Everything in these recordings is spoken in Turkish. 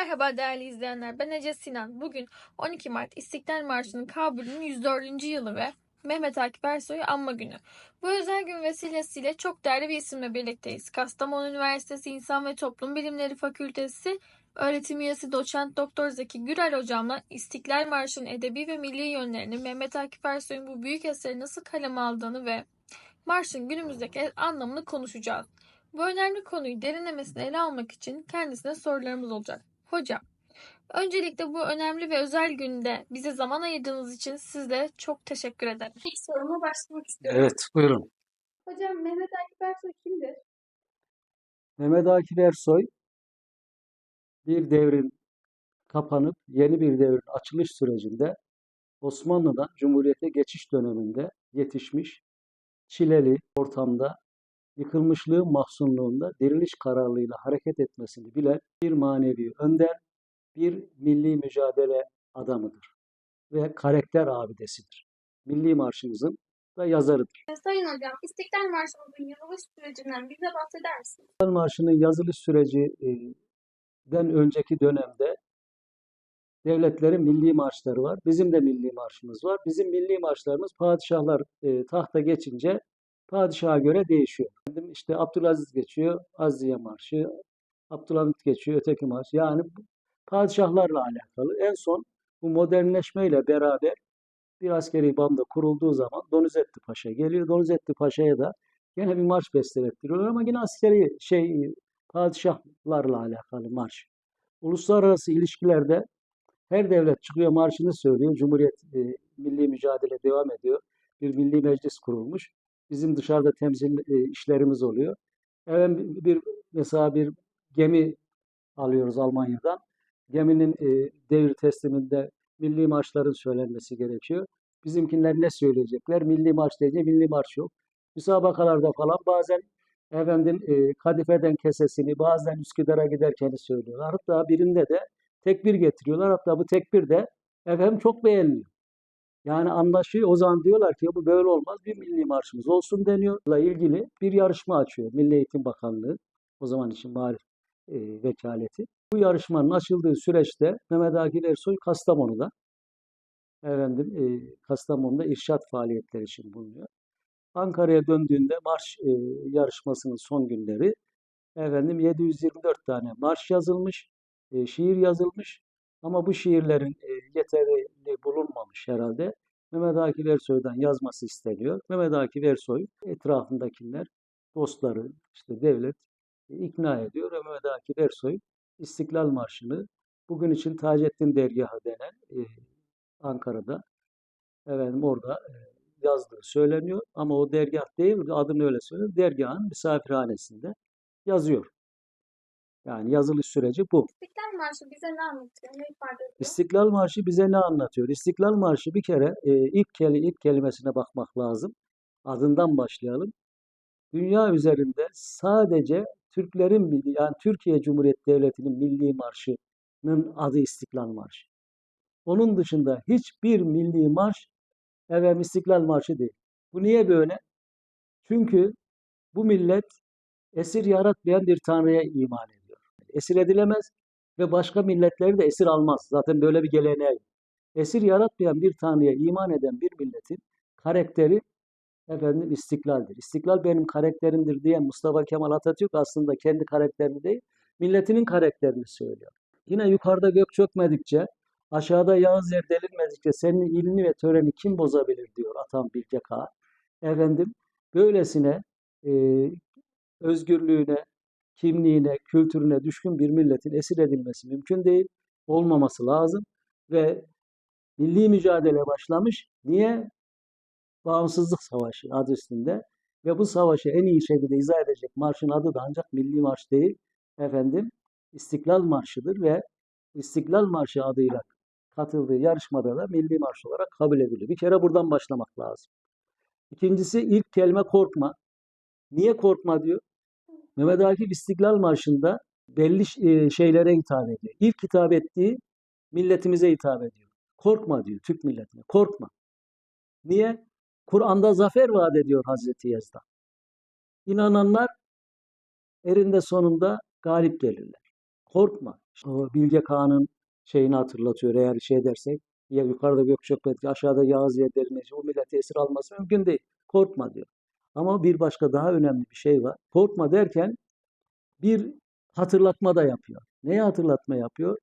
Merhaba değerli izleyenler. Ben Ece Sinan. Bugün 12 Mart İstiklal Marşı'nın kabulünün 104. yılı ve Mehmet Akif Ersoy'u anma günü. Bu özel gün vesilesiyle çok değerli bir isimle birlikteyiz. Kastamonu Üniversitesi İnsan ve Toplum Bilimleri Fakültesi öğretim üyesi doçent doktor Zeki Gürel hocamla İstiklal Marşı'nın edebi ve milli yönlerini Mehmet Akif Ersoy'un bu büyük eseri nasıl kaleme aldığını ve marşın günümüzdeki anlamını konuşacağız. Bu önemli konuyu derinlemesine ele almak için kendisine sorularımız olacak. Hocam, öncelikle bu önemli ve özel günde bize zaman ayırdığınız için sizlere çok teşekkür ederim. İlk soruma başlamak istiyorum. Evet, buyurun. Hocam Mehmet Akif Ersoy kimdir? Mehmet Akif Ersoy bir devrin kapanıp yeni bir devrin açılış sürecinde Osmanlı'dan Cumhuriyet'e geçiş döneminde yetişmiş çileli ortamda yıkılmışlığın mahzunluğunda diriliş kararlılığıyla hareket etmesini bilen bir manevi önder, bir milli mücadele adamıdır ve karakter abidesidir. Milli Marşımızın da yazarıdır. Sayın Hocam, İstiklal Marşımızın yazılış sürecinden bize bahseder misiniz? İstiklal Marşı'nın yazılış sürecinden önceki dönemde devletlerin milli marşları var. Bizim de milli marşımız var. Bizim milli marşlarımız padişahlar e, tahta geçince padişaha göre değişiyor. Efendim Abdülaziz geçiyor, Aziye Marşı, Abdülhamit geçiyor, öteki marş. Yani padişahlarla alakalı. En son bu modernleşmeyle beraber bir askeri banda kurulduğu zaman Donizetti Paşa geliyor. Donizetti Paşa'ya da Gene bir marş bestelettiriyorlar ama yine askeri şey padişahlarla alakalı marş. Uluslararası ilişkilerde her devlet çıkıyor marşını söylüyor. Cumhuriyet e, milli mücadele devam ediyor. Bir milli meclis kurulmuş. Bizim dışarıda temsil e, işlerimiz oluyor. Evet bir, mesela bir gemi alıyoruz Almanya'dan. Geminin e, devir tesliminde milli marşların söylenmesi gerekiyor. Bizimkiler ne söyleyecekler? Milli marş diyecek, milli marş yok müsabakalarda falan bazen efendim e, kadifeden kesesini bazen Üsküdar'a giderken söylüyorlar. Hatta birinde de tekbir getiriyorlar. Hatta bu tekbir de efendim çok beğeniliyor. Yani anlaşıyor. O zaman diyorlar ki bu böyle olmaz. Bir milli marşımız olsun deniyorla ilgili bir yarışma açıyor Milli Eğitim Bakanlığı. O zaman için marif e, vekaleti. Bu yarışmanın açıldığı süreçte Mehmet Akif Ersoy Kastamonu'da efendim e, Kastamonu'da irşat faaliyetleri için bulunuyor. Ankara'ya döndüğünde marş e, yarışmasının son günleri efendim 724 tane marş yazılmış, e, şiir yazılmış ama bu şiirlerin yeterli bulunmamış herhalde. Mehmet Akif Ersoy'dan yazması isteniyor. Mehmet Akif Ersoy etrafındakiler, dostları, işte devlet ikna ediyor ve Mehmet Akif Ersoy İstiklal Marşı'nı bugün için Taceddin Dergahı denen e, Ankara'da efendim orada e, yazdığı söyleniyor. Ama o dergah değil, adını öyle söylüyor. Dergahın misafirhanesinde yazıyor. Yani yazılış süreci bu. İstiklal Marşı bize ne anlatıyor, ne ifade ediyor? İstiklal Marşı bize ne anlatıyor? İstiklal Marşı bir kere e, ilk, keli, ilk kelimesine bakmak lazım. Adından başlayalım. Dünya üzerinde sadece Türklerin yani Türkiye Cumhuriyeti Devleti'nin milli marşının adı İstiklal Marşı. Onun dışında hiçbir milli marş efendim İstiklal Marşı değil. Bu niye böyle? Çünkü bu millet esir yaratmayan bir tanrıya iman ediyor. Esir edilemez ve başka milletleri de esir almaz. Zaten böyle bir geleneği. Esir yaratmayan bir tanrıya iman eden bir milletin karakteri efendim istiklaldir. İstiklal benim karakterimdir diyen Mustafa Kemal Atatürk aslında kendi karakterini değil, milletinin karakterini söylüyor. Yine yukarıda gök çökmedikçe Aşağıda Yağız yer delinmedikçe senin ilini ve töreni kim bozabilir diyor Atam Bilge Kağan. Efendim böylesine e, özgürlüğüne, kimliğine, kültürüne düşkün bir milletin esir edilmesi mümkün değil. Olmaması lazım ve milli mücadele başlamış. Niye? Bağımsızlık Savaşı adı üstünde. Ve bu savaşı en iyi şekilde izah edecek marşın adı da ancak Milli Marş değil. Efendim İstiklal Marşı'dır ve İstiklal Marşı adıyla katıldığı yarışmada da milli marş olarak kabul ediliyor. Bir kere buradan başlamak lazım. İkincisi ilk kelime korkma. Niye korkma diyor? Mehmet Akif İstiklal Marşı'nda belli e, şeylere hitap ediyor. İlk hitap ettiği milletimize hitap ediyor. Korkma diyor Türk milletine. Korkma. Niye? Kur'an'da zafer vaat ediyor Hazreti Yaz'da. İnananlar erinde sonunda galip gelirler. Korkma. O Bilge Kağan'ın şeyini hatırlatıyor eğer şey dersek. Ya yukarıda Gökçekbet, aşağıda Yağız Yederineci. O milleti esir alması mümkün değil. Korkma diyor. Ama bir başka daha önemli bir şey var. Korkma derken bir hatırlatma da yapıyor. Neye hatırlatma yapıyor?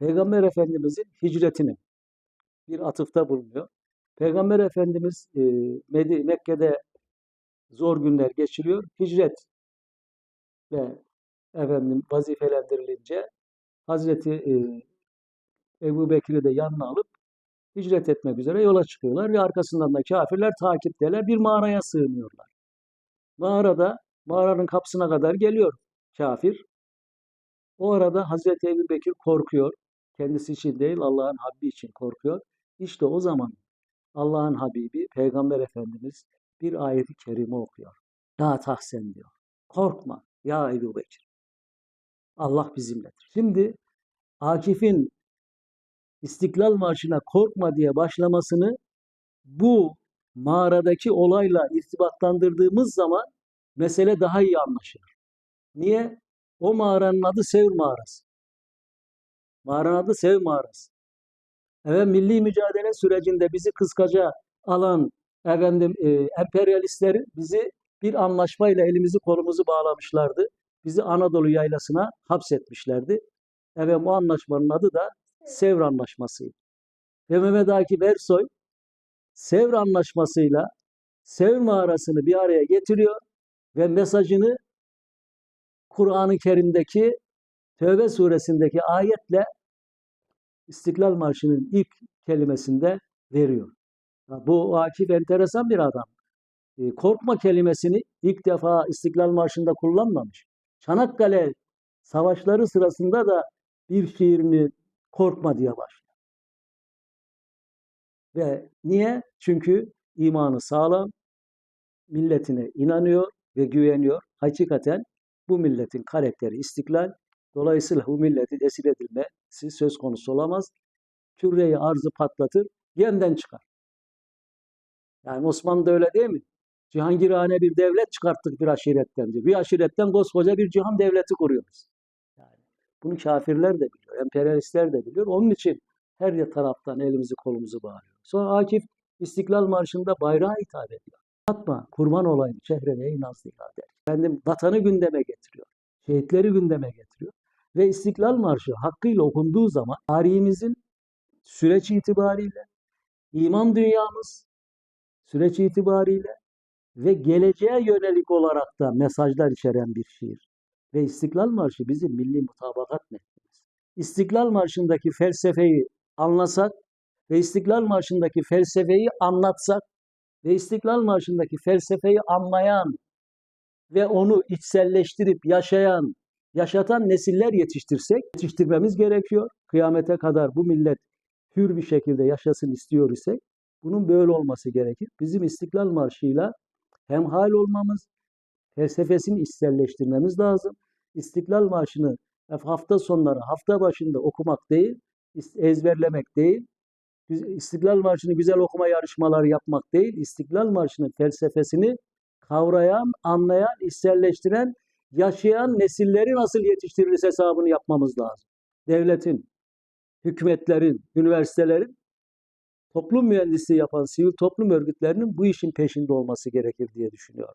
Peygamber Efendimizin hicretini bir atıfta bulunuyor. Peygamber Efendimiz e, Mekke'de zor günler geçiriyor. Hicret ve efendim vazifelendirilince Hazreti e, Ebu Bekir'i de yanına alıp hicret etmek üzere yola çıkıyorlar ve arkasından da kafirler takipteler. Bir mağaraya sığınıyorlar. Mağarada mağaranın kapısına kadar geliyor kafir. O arada Hazreti Ebu Bekir korkuyor. Kendisi için değil Allah'ın Habibi için korkuyor. İşte o zaman Allah'ın Habibi Peygamber Efendimiz bir ayeti kerime okuyor. La tahsen diyor. Korkma ya Ebu Bekir. Allah bizimledir. Şimdi Akif'in İstiklal Marşı'na korkma diye başlamasını bu mağaradaki olayla irtibatlandırdığımız zaman mesele daha iyi anlaşılır. Niye? O mağaranın adı Sevr Mağarası. Mağaranın adı Sevr Mağarası. Evet, milli mücadele sürecinde bizi kıskaca alan efendim e, emperyalistlerin bizi bir anlaşmayla elimizi kolumuzu bağlamışlardı. Bizi Anadolu yaylasına hapsetmişlerdi. Evet, bu anlaşmanın adı da Sevr Anlaşması'ydı. Ve Mehmet Akif Ersoy Sevr Anlaşması'yla Sevr mağarasını bir araya getiriyor ve mesajını Kur'an-ı Kerim'deki Tövbe suresindeki ayetle İstiklal Marşı'nın ilk kelimesinde veriyor. Bu Akif enteresan bir adam. E, korkma kelimesini ilk defa İstiklal Marşı'nda kullanmamış. Çanakkale savaşları sırasında da bir şiirini korkma diye başlıyor. Ve niye? Çünkü imanı sağlam, milletine inanıyor ve güveniyor. Hakikaten bu milletin karakteri istiklal. Dolayısıyla bu milletin esir edilmesi söz konusu olamaz. Kürreyi arzı patlatır, yeniden çıkar. Yani Osmanlı'da öyle değil mi? Cihangirhane bir devlet çıkarttık bir aşiretten diyor. Bir aşiretten koskoca bir cihan devleti kuruyoruz. Bunu kafirler de biliyor, emperyalistler de biliyor. Onun için her taraftan elimizi kolumuzu bağlıyor. Sonra Akif İstiklal Marşı'nda bayrağa hitap ediyor. Atma, kurban olayım şehrine inazlıyla der. Efendim vatanı gündeme getiriyor. Şehitleri gündeme getiriyor. Ve İstiklal Marşı hakkıyla okunduğu zaman tarihimizin süreç itibariyle, iman dünyamız süreç itibariyle ve geleceğe yönelik olarak da mesajlar içeren bir şiir. Ve İstiklal Marşı bizim milli mutabakat metnimiz. İstiklal Marşı'ndaki felsefeyi anlasak ve İstiklal Marşı'ndaki felsefeyi anlatsak ve İstiklal Marşı'ndaki felsefeyi anlayan ve onu içselleştirip yaşayan, yaşatan nesiller yetiştirsek, yetiştirmemiz gerekiyor. Kıyamete kadar bu millet hür bir şekilde yaşasın istiyor isek, bunun böyle olması gerekir. Bizim İstiklal Marşı'yla hemhal olmamız, felsefesini içselleştirmemiz lazım. İstiklal Marşı'nı hafta sonları, hafta başında okumak değil, ezberlemek değil, İstiklal Marşı'nı güzel okuma yarışmaları yapmak değil, İstiklal Marşı'nın felsefesini kavrayan, anlayan, içselleştiren, yaşayan nesilleri nasıl yetiştiririz hesabını yapmamız lazım. Devletin, hükümetlerin, üniversitelerin, toplum mühendisliği yapan sivil toplum örgütlerinin bu işin peşinde olması gerekir diye düşünüyorum.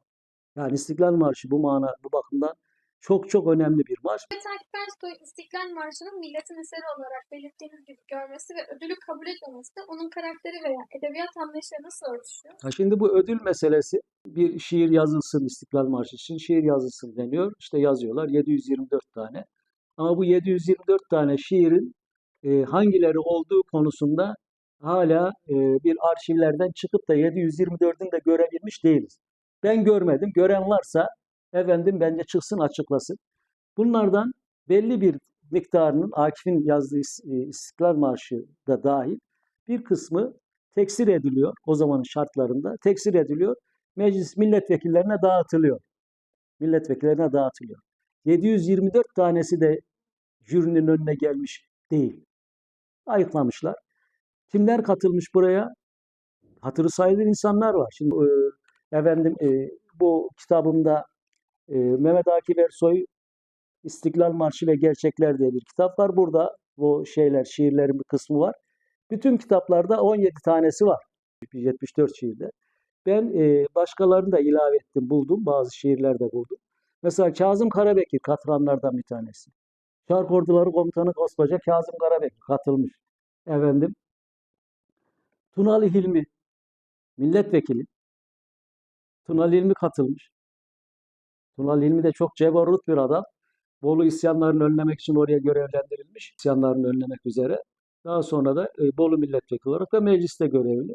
Yani İstiklal Marşı bu mana, bu bakımdan çok çok önemli bir marş. Akif Ersoy İstiklal Marşı'nın milletin eseri olarak belirttiğiniz gibi görmesi ve ödülü kabul etmemesi de onun karakteri veya edebiyat anlayışıyla nasıl örtüşüyor? Ha şimdi bu ödül meselesi bir şiir yazılsın İstiklal Marşı için şiir yazılsın deniyor. İşte yazıyorlar 724 tane. Ama bu 724 tane şiirin e, hangileri olduğu konusunda hala e, bir arşivlerden çıkıp da 724'ünü de görebilmiş değiliz. Ben görmedim. Gören varsa efendim bence çıksın açıklasın. Bunlardan belli bir miktarının Akif'in yazdığı e, İstiklal Marşı da dahil bir kısmı teksir ediliyor o zamanın şartlarında. Teksir ediliyor. Meclis milletvekillerine dağıtılıyor. Milletvekillerine dağıtılıyor. 724 tanesi de jürinin önüne gelmiş değil. Ayıklamışlar. Kimler katılmış buraya? Hatırı sayılır insanlar var. Şimdi e, efendim e, bu kitabımda e, Mehmet Akif Ersoy İstiklal Marşı ve Gerçekler diye bir kitap var. Burada bu şeyler, şiirlerin bir kısmı var. Bütün kitaplarda 17 tanesi var. 74 şiirde. Ben e, başkalarını da ilave ettim, buldum. Bazı şiirler de buldum. Mesela Kazım Karabekir katılanlardan bir tanesi. Şark Orduları Komutanı koskoca Kazım Karabekir katılmış. Efendim. Tunalı Hilmi milletvekili. Tunalı Hilmi katılmış. Tunalı Hilmi de çok cebarut bir adam. Bolu isyanlarını önlemek için oraya görevlendirilmiş. İsyanlarını önlemek üzere. Daha sonra da e, Bolu milletvekili olarak da mecliste görevli.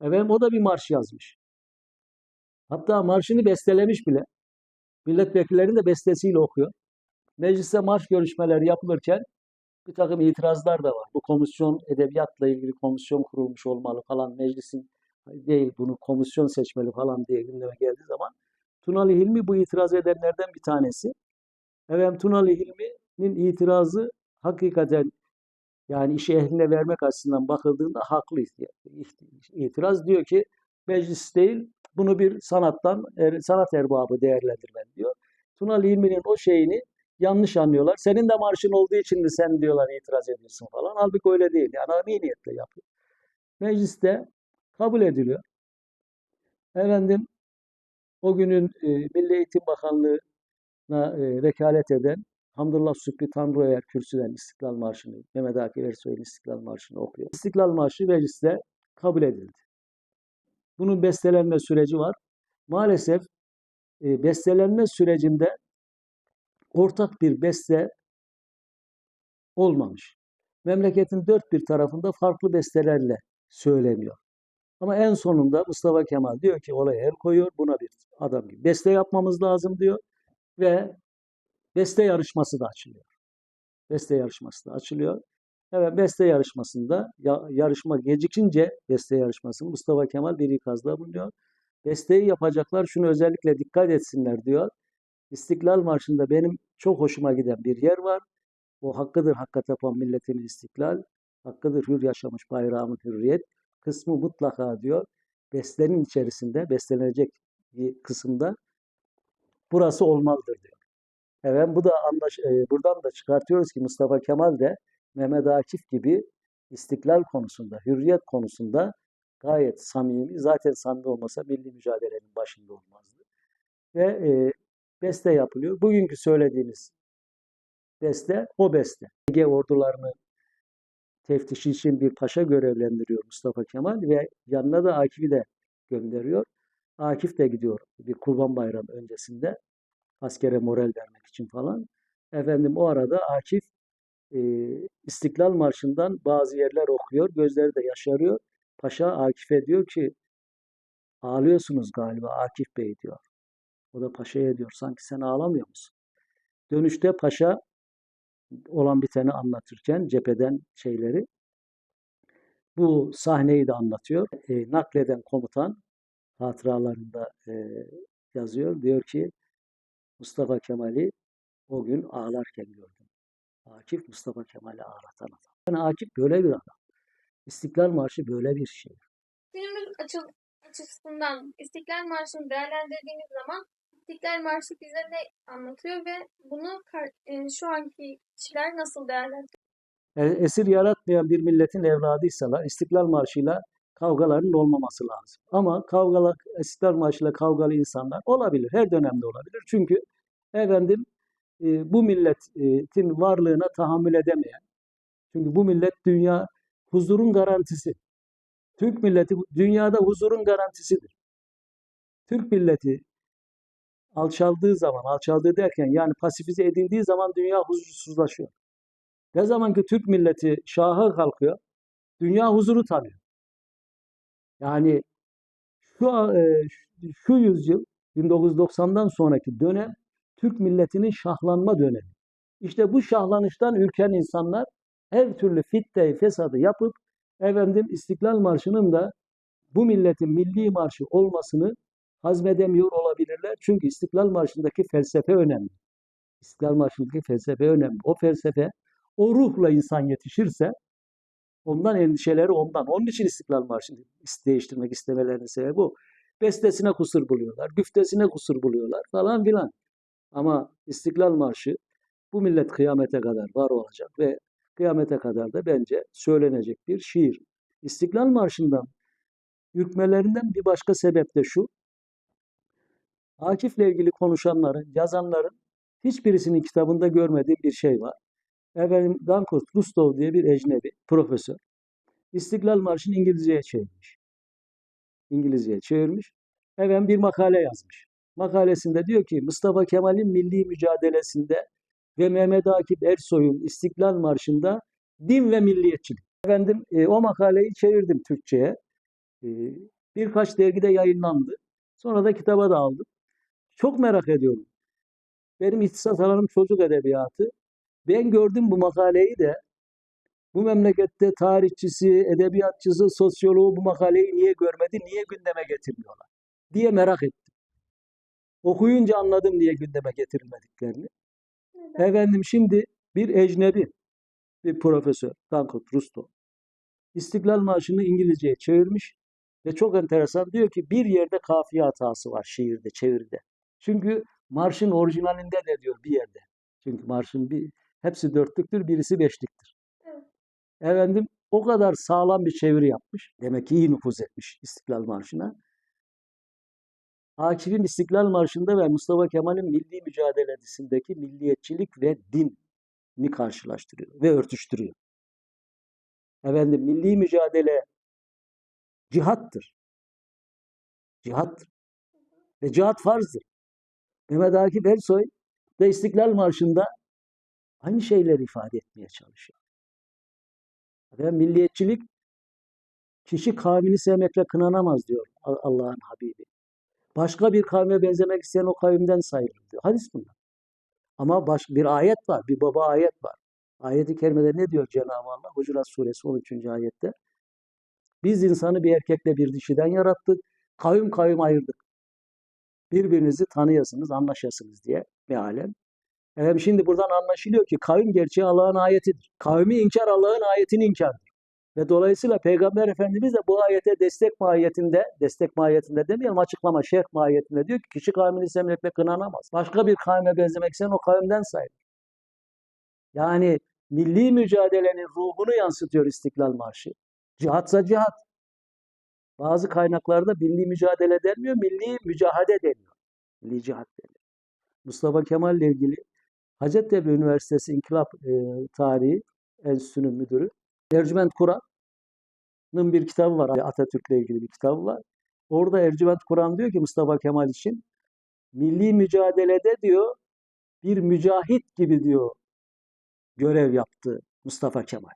Efendim o da bir marş yazmış. Hatta marşını bestelemiş bile. Milletvekillerinin de bestesiyle okuyor. Mecliste marş görüşmeleri yapılırken bir takım itirazlar da var. Bu komisyon edebiyatla ilgili komisyon kurulmuş olmalı falan meclisin değil bunu komisyon seçmeli falan diye gündeme geldiği zaman Tunalı Hilmi bu itiraz edenlerden bir tanesi. Efendim Tunalı Hilmi'nin itirazı hakikaten yani işi ehline vermek açısından bakıldığında haklı itiraz. Diyor ki meclis değil bunu bir sanattan er- sanat erbabı değerlendirmeli diyor. Tunalı Hilmi'nin o şeyini yanlış anlıyorlar. Senin de marşın olduğu için mi sen diyorlar itiraz ediyorsun falan. Halbuki öyle değil. Yani iyi niyetle yapıyor. Mecliste kabul ediliyor. Efendim o günün e, Milli Eğitim Bakanlığı'na e, vekalet eden Hamdullah Sübhi Tanrıoğer kürsüden İstiklal Marşı'nı, Mehmet Akif Ersoy'un İstiklal Marşı'nı okuyor. İstiklal Marşı mecliste kabul edildi. Bunun bestelenme süreci var. Maalesef e, bestelenme sürecinde ortak bir beste olmamış. Memleketin dört bir tarafında farklı bestelerle söyleniyor. Ama en sonunda Mustafa Kemal diyor ki olaya el koyuyor. Buna bir adam gibi beste yapmamız lazım diyor. Ve beste yarışması da açılıyor. Beste yarışması da açılıyor. Evet beste yarışmasında ya, yarışma gecikince beste yarışmasında Mustafa Kemal bir ikazda bulunuyor. Besteyi yapacaklar şunu özellikle dikkat etsinler diyor. İstiklal Marşı'nda benim çok hoşuma giden bir yer var. O hakkıdır hakka tapan milletimin istiklal, hakkıdır hür yaşamış bayrağımın hürriyet kısmı mutlaka diyor. Bestenin içerisinde, beslenecek bir kısımda burası olmalıdır diyor. Evet bu da anlaş, e, buradan da çıkartıyoruz ki Mustafa Kemal de Mehmet Akif gibi istiklal konusunda, hürriyet konusunda gayet samimi. Zaten samimi olmasa milli mücadelenin başında olmazdı. Ve e, beste yapılıyor. Bugünkü söylediğimiz beste o beste. Ege ordularını teftişi için bir paşa görevlendiriyor Mustafa Kemal ve yanına da Akif'i de gönderiyor. Akif de gidiyor bir kurban bayramı öncesinde askere moral vermek için falan. Efendim o arada Akif e, İstiklal Marşı'ndan bazı yerler okuyor. Gözleri de yaşarıyor. Paşa Akif'e diyor ki ağlıyorsunuz galiba Akif Bey diyor. O da paşaya diyor sanki sen ağlamıyor musun? Dönüşte paşa olan biteni anlatırken cepheden şeyleri bu sahneyi de anlatıyor. E, nakleden komutan hatıralarında e, yazıyor. Diyor ki Mustafa Kemal'i o gün ağlarken gördüm. Akif Mustafa Kemal'i ağlatan adam. Yani Akif böyle bir adam. İstiklal Marşı böyle bir şey. Günümüz açı, açısından İstiklal Marşı'nı değerlendirdiğimiz zaman İstiklal Marşı bize ne anlatıyor ve bunu e, şu anki kişiler nasıl değerlendiriyor? E, esir yaratmayan bir milletin evladıysalar İstiklal Marşı'yla kavgaların olmaması lazım. Ama kavgalı, İstiklal Marşı'yla kavgalı insanlar olabilir. Her dönemde olabilir. Çünkü efendim e, bu milletin varlığına tahammül edemeyen, çünkü bu millet dünya huzurun garantisi. Türk milleti dünyada huzurun garantisidir. Türk milleti alçaldığı zaman, alçaldığı derken yani pasifize edildiği zaman dünya huzursuzlaşıyor. Ne zaman ki Türk milleti şaha kalkıyor, dünya huzuru tanıyor. Yani şu e, şu yüzyıl 1990'dan sonraki dönem Türk milletinin şahlanma dönemi. İşte bu şahlanıştan ürken insanlar her türlü fitneyi, fesadı yapıp efendim İstiklal Marşı'nın da bu milletin milli marşı olmasını hazmedemiyor olabilirler. Çünkü İstiklal Marşı'ndaki felsefe önemli. İstiklal Marşı'ndaki felsefe önemli. O felsefe, o ruhla insan yetişirse ondan endişeleri ondan. Onun için İstiklal Marşı'nı değiştirmek istemelerinin sebebi bu. Bestesine kusur buluyorlar, güftesine kusur buluyorlar falan filan. Ama İstiklal Marşı Bu millet kıyamete kadar var olacak ve kıyamete kadar da bence söylenecek bir şiir. İstiklal Marşı'ndan ürkmelerinden bir başka sebep de şu. Akif'le ilgili konuşanların, yazanların hiçbirisinin kitabında görmediğim bir şey var. Efendim Dankurt Rustov diye bir ecnebi profesör. İstiklal Marşı'nı İngilizceye çevirmiş. İngilizceye çevirmiş. Efendim bir makale yazmış. Makalesinde diyor ki Mustafa Kemal'in milli mücadelesinde ve Mehmet Akif Ersoy'un İstiklal Marşı'nda din ve milliyetçilik. Efendim e, o makaleyi çevirdim Türkçe'ye. E, birkaç dergide yayınlandı. Sonra da kitaba da aldım. Çok merak ediyorum. Benim ihtisas alanım çocuk edebiyatı. Ben gördüm bu makaleyi de bu memlekette tarihçisi, edebiyatçısı, sosyoloğu bu makaleyi niye görmedi, niye gündeme getirmiyorlar diye merak ettim. Okuyunca anladım niye gündeme getirilmediklerini. Efendim şimdi bir ecnebi, bir profesör, Tankut Rusto, İstiklal Marşı'nı İngilizceye çevirmiş ve çok enteresan diyor ki bir yerde kafiye hatası var şiirde, çeviride. Çünkü marşın orijinalinde de diyor bir yerde. Çünkü marşın bir hepsi dörtlüktür, birisi beşliktir. Evet. Efendim o kadar sağlam bir çeviri yapmış. Demek ki iyi nüfuz etmiş İstiklal Marşı'na. Akif'in İstiklal Marşı'nda ve Mustafa Kemal'in milli mücadelesindeki milliyetçilik ve dini karşılaştırıyor ve örtüştürüyor. Efendim milli mücadele cihattır. Cihattır. Ve cihat farzdır. Mehmet Akif Ersoy da İstiklal Marşı'nda aynı şeyleri ifade etmeye çalışıyor. Ve milliyetçilik kişi kavmini sevmekle kınanamaz diyor Allah'ın Habibi. Başka bir kavme benzemek isteyen o kavimden sayılır diyor. Hadis bunlar. Ama baş, bir ayet var, bir baba ayet var. Ayeti kerimede ne diyor Cenab-ı Allah? Hucurat Suresi 13. ayette. Biz insanı bir erkekle bir dişiden yarattık. Kavim kavim ayırdık. Birbirinizi tanıyasınız, anlaşasınız diye mealen. Efendim şimdi buradan anlaşılıyor ki kavim gerçeği Allah'ın ayetidir. Kavmi inkar Allah'ın ayetini inkardır. Ve dolayısıyla Peygamber Efendimiz de bu ayete destek mahiyetinde, destek mahiyetinde demeyelim açıklama, şerh mahiyetinde diyor ki kişi kavmini sevmekle kınanamaz. Başka bir kavme benzemek isteyen o kavimden sayılır. Yani milli mücadelenin ruhunu yansıtıyor İstiklal Marşı. Cihatsa cihat. Bazı kaynaklarda milli mücadele denmiyor, milli mücahede deniyor. Milli cihat deniyor. Mustafa Kemal ile ilgili Hacettepe Üniversitesi İnkılap e, Tarihi Enstitüsü'nün müdürü Ercüment Kur'an'ın bir kitabı var. Atatürk'le ilgili bir kitabı var. Orada Ercüment Kur'an diyor ki Mustafa Kemal için milli mücadelede diyor bir mücahit gibi diyor görev yaptı Mustafa Kemal.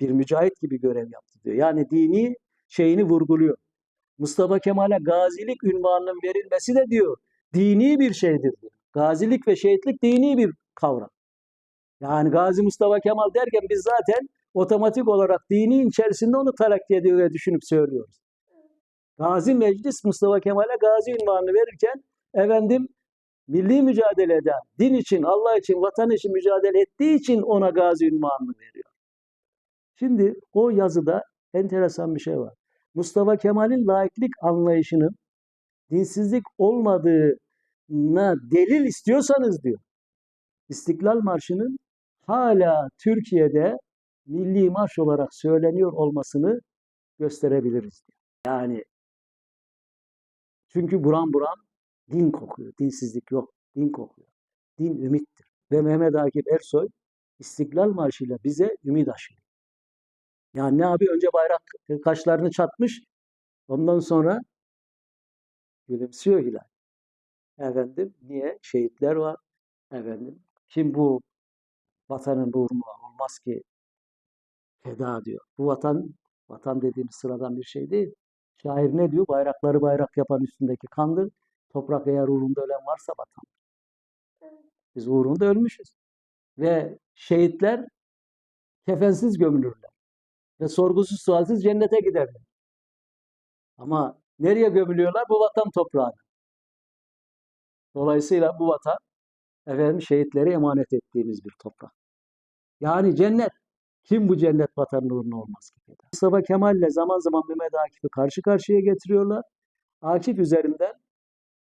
Bir mücahit gibi görev yaptı diyor. Yani dini şeyini vurguluyor. Mustafa Kemal'e gazilik ünvanının verilmesi de diyor dini bir şeydir diyor. Gazilik ve şehitlik dini bir kavram. Yani Gazi Mustafa Kemal derken biz zaten otomatik olarak dini içerisinde onu talakki ediyor ve düşünüp söylüyoruz. Gazi Meclis Mustafa Kemal'e gazi ünvanını verirken efendim milli mücadelede din için, Allah için, vatan için mücadele ettiği için ona gazi ünvanını veriyor. Şimdi o yazıda enteresan bir şey var. Mustafa Kemal'in laiklik anlayışının dinsizlik olmadığına delil istiyorsanız diyor. İstiklal Marşı'nın hala Türkiye'de milli marş olarak söyleniyor olmasını gösterebiliriz. Yani çünkü buram buram din kokuyor. Dinsizlik yok. Din kokuyor. Din ümittir. Ve Mehmet Akif Ersoy İstiklal Marşı'yla bize ümit aşılıyor. Yani ne abi önce bayrak kaşlarını çatmış ondan sonra gülümsüyor Hilal. Efendim niye? Şehitler var. Efendim kim bu vatanın uğruna olmaz ki feda diyor. Bu vatan vatan dediğimiz sıradan bir şey değil. Şair ne diyor? Bayrakları bayrak yapan üstündeki kandır. Toprak eğer uğrunda ölen varsa vatan. Biz uğrunda ölmüşüz. Ve şehitler kefensiz gömülürler. Ve sorgusuz sualsiz cennete giderler. Ama nereye gömülüyorlar? Bu vatan toprağına. Dolayısıyla bu vatan efendim şehitlere emanet ettiğimiz bir toprak. Yani cennet. Kim bu cennet vatanın uğruna olmaz ki? Mustafa Kemal ile zaman zaman Mehmet Akif'i karşı karşıya getiriyorlar. Akif üzerinden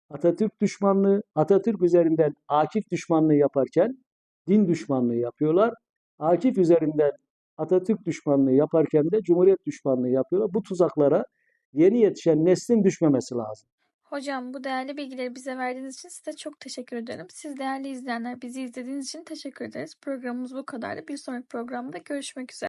Atatürk düşmanlığı, Atatürk üzerinden Akif düşmanlığı yaparken din düşmanlığı yapıyorlar. Akif üzerinden Atatürk düşmanlığı yaparken de Cumhuriyet düşmanlığı yapıyorlar. Bu tuzaklara yeni yetişen neslin düşmemesi lazım. Hocam bu değerli bilgileri bize verdiğiniz için size çok teşekkür ederim. Siz değerli izleyenler bizi izlediğiniz için teşekkür ederiz. Programımız bu kadardı. Bir sonraki programda görüşmek üzere.